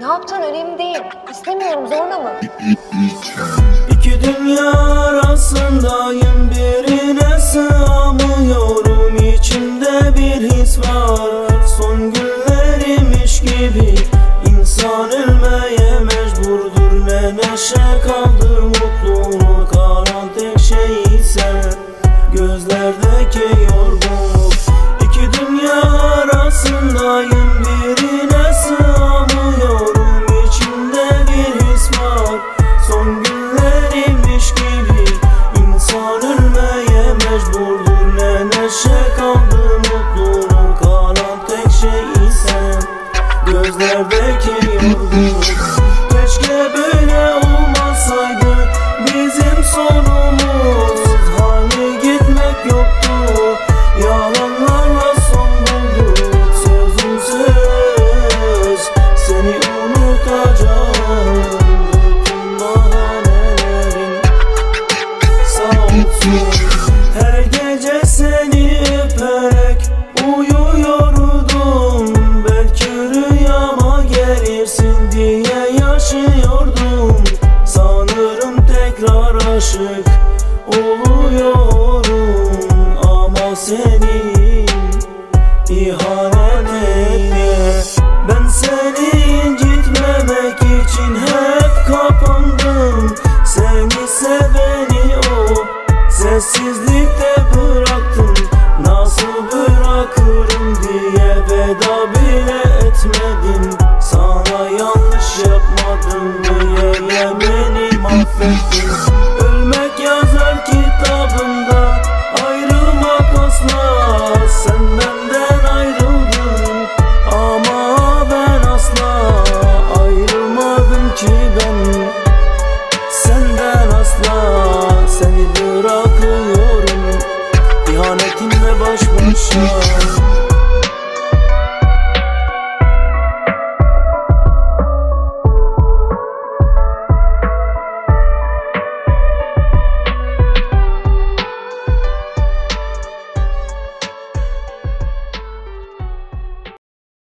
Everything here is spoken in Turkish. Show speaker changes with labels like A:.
A: Ne yaptın? Önemli değil. İstemiyorum. Zorla mı?
B: İki dünya arasındayım. Birine sığamıyorum. İçimde bir his var. Son günlerimiş gibi. İnsan ölmeye mecburdur. Ne neşe kaldır mutluluk Kalan You. Aşık oluyorum. Ama senin ihanet eyle. Ben seni incitmemek için hep kapandım. Seni seveni o sessizlikte bıraktım. Nasıl bırakırım diye veda bile etmedim. Sana yanlış yapmadım diye yeminimi affettim asla seni